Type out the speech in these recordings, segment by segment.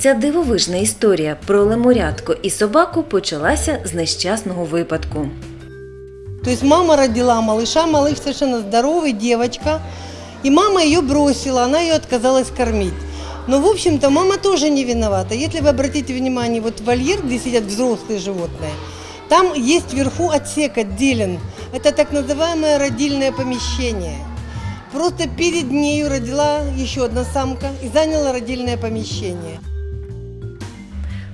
Ця дивовижна історія про лемурятко і собаку почалася з нещасного випадку. То есть мама родила малыша, малыш совершенно здоровый, девочка. И мама ее бросила, она ее отказалась кормить. Но, в общем-то, мама тоже не виновата. Если вы обратите внимание, вот вольер, где сидят взрослые животные, там есть вверху отсек отделен. Это так называемое родильное помещение. Просто перед нею родила еще одна самка и заняла родильное помещение.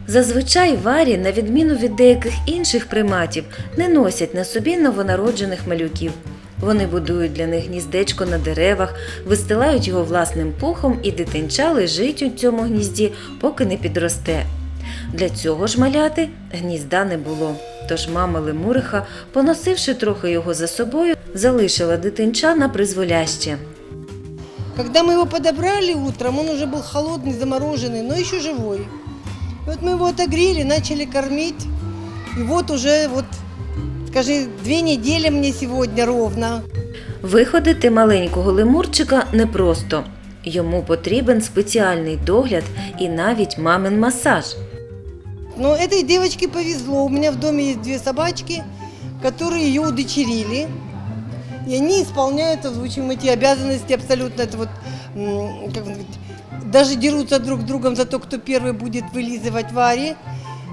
Зазвичай варі, на відміну від деяких інших приматів, не носять на собі новонароджених малюків. Вони будують для них гніздечко на деревах, вистилають його власним пухом, і дитинча лежить у цьому гнізді, поки не підросте. Для цього ж маляти гнізда не було. Тож мама Лемуриха, поносивши трохи його за собою, залишила дитинча на призволяще. Когда мы его подобрали утром, он уже был холодный, замороженный, но еще живой. И вот мы его отогрели, начали кормить. И вот уже, вот, скажи, две недели мне сегодня ровно. Виходити маленького лемурчика непросто. Йому потрібен спеціальний догляд і навіть мамин масаж. Но этой девочке повезло. У меня в доме есть две собачки, которые ее удочерили. И они исполняют, озвучим, эти обязанности абсолютно. Это вот, м, как сказать, даже дерутся друг с другом за то, кто первый будет вылизывать Варе.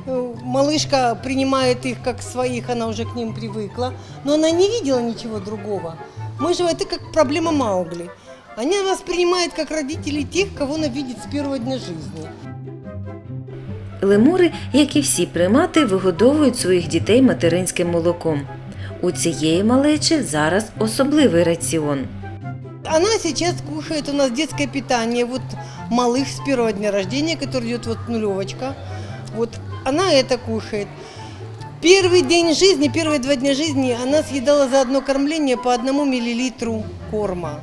Э, Малышка принимает их как своих, она уже к ним привыкла. Но она не видела ничего другого. Мы же, это как проблема Маугли. Она воспринимает как родителей тех, кого она видит с первого дня жизни. Лемури, як і всі примати, вигодовують своїх дітей материнським молоком. У цієї малечі зараз особливий раціон. Она сейчас кушает у нас детское питание. Вот малыш с первого дня рождения, который идет вот нулевочка. Вот она это кушает. Первый день жизни, первые два дня жизни она съедала за одно кормление по одному миллилитру корма.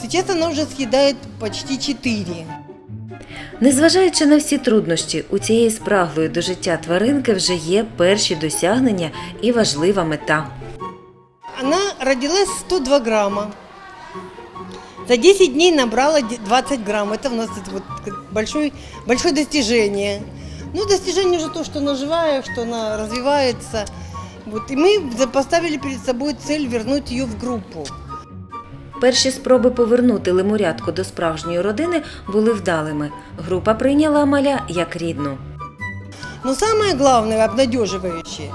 Сейчас она уже съедает почти 4. Незважаючи на всі труднощі, у цієї спраглої до життя тваринки вже є перші досягнення і важлива мета. Она родилась 102 грамма. За 10 дней набрала де- 20 грамм. Это у нас это вот как большое, большое достижение. Ну, достижение уже то, что она живая, что она развивается. Вот. И мы за- поставили перед собой цель вернуть ее в группу. Перші спроби повернути лемурятку до справжньої родини були вдалими. Група прийняла маля як рідну. Но самое главное, обнадеживающее,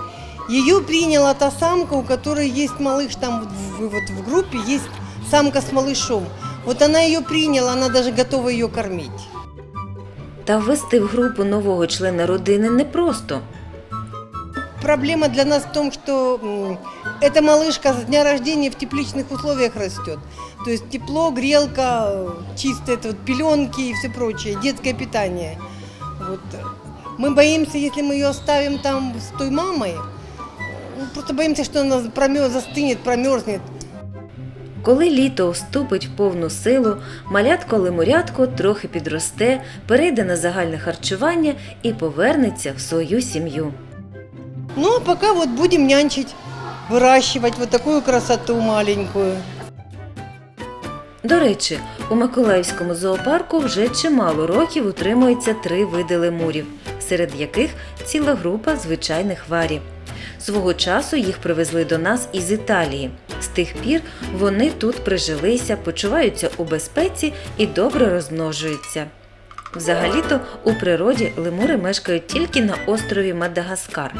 ее приняла та самка, у которой есть малыш там вот в, вот в группе, есть самка с малышом. Вот она ее приняла, она даже готова ее кормить. Та ввести в групу нового члена родини непросто. Проблема для нас в том, что м, эта малышка с дня рождения в тепличных условиях растет. То есть тепло, грелка, э, чистые это вот пеленки и все прочее, детское питание. Вот. Мы боимся, если мы ее оставим там с той мамой, ну, просто боимся, что она промер, застынет, промерзнет. Коли літо вступить в повну силу, малятко лемурятко трохи підросте, перейде на загальне харчування і повернеться в свою сім'ю. Ну а пока вот будем нянчить, выращивать вот такую красоту маленькую. До речі, у Миколаївському зоопарку вже чимало років утримується три види лемурів, серед яких ціла група звичайних варів. Свого часу їх привезли до нас із Італії. З тих пір вони тут прижилися, почуваються у безпеці і добре розмножуються. Взагалі-то у природі лемури мешкають тільки на острові Мадагаскар.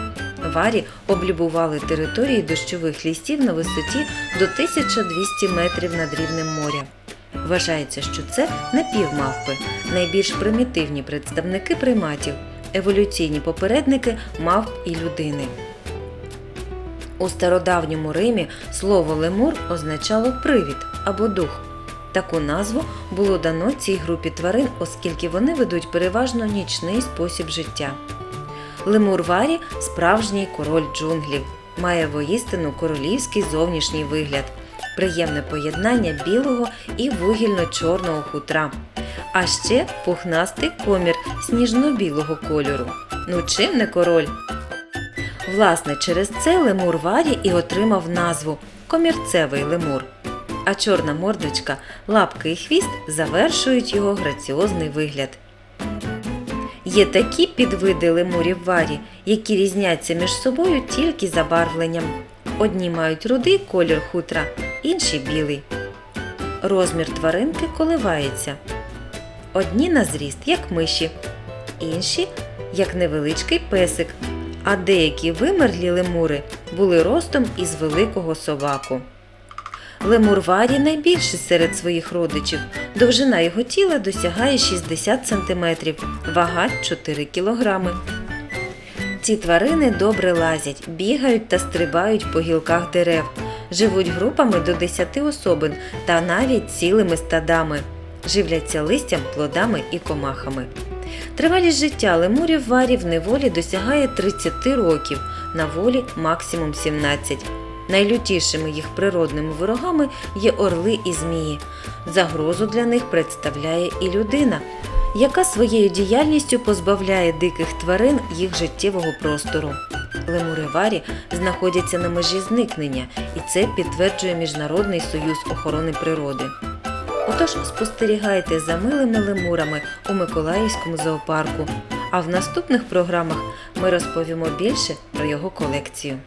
Варі облюбували території дощових лісів на висоті до 1200 метрів над рівнем моря. Вважається, що це напівмавпи, найбільш примітивні представники приматів, еволюційні попередники мавп і людини. У стародавньому Римі слово лемур означало привід або дух. Таку назву було дано цій групі тварин, оскільки вони ведуть переважно нічний спосіб життя. Лемур Варі справжній король джунглів, має воїстину королівський зовнішній вигляд, приємне поєднання білого і вугільно-чорного хутра, а ще пухнастий комір сніжно-білого кольору. Ну чим не король? Власне, через це лемур Варі і отримав назву комірцевий лемур. А чорна мордочка, лапки і хвіст завершують його граціозний вигляд. Є такі підвиди лемурів варі, які різняться між собою тільки забарвленням. Одні мають рудий колір хутра, інші білий. Розмір тваринки коливається. Одні на зріст, як миші, інші як невеличкий песик, а деякі вимерлі лемури були ростом із великого собаку. Лемур Варі найбільший серед своїх родичів. Довжина його тіла досягає 60 см, вага 4 кг. Ці тварини добре лазять, бігають та стрибають по гілках дерев, живуть групами до 10 особин та навіть цілими стадами, живляться листям, плодами і комахами. Тривалість життя лемурів варі в неволі досягає 30 років, на волі максимум 17. Найлютішими їх природними ворогами є орли і змії. Загрозу для них представляє і людина, яка своєю діяльністю позбавляє диких тварин їх життєвого простору. Лемури варі знаходяться на межі зникнення, і це підтверджує Міжнародний союз охорони природи. Отож спостерігайте за милими лемурами у Миколаївському зоопарку. А в наступних програмах ми розповімо більше про його колекцію.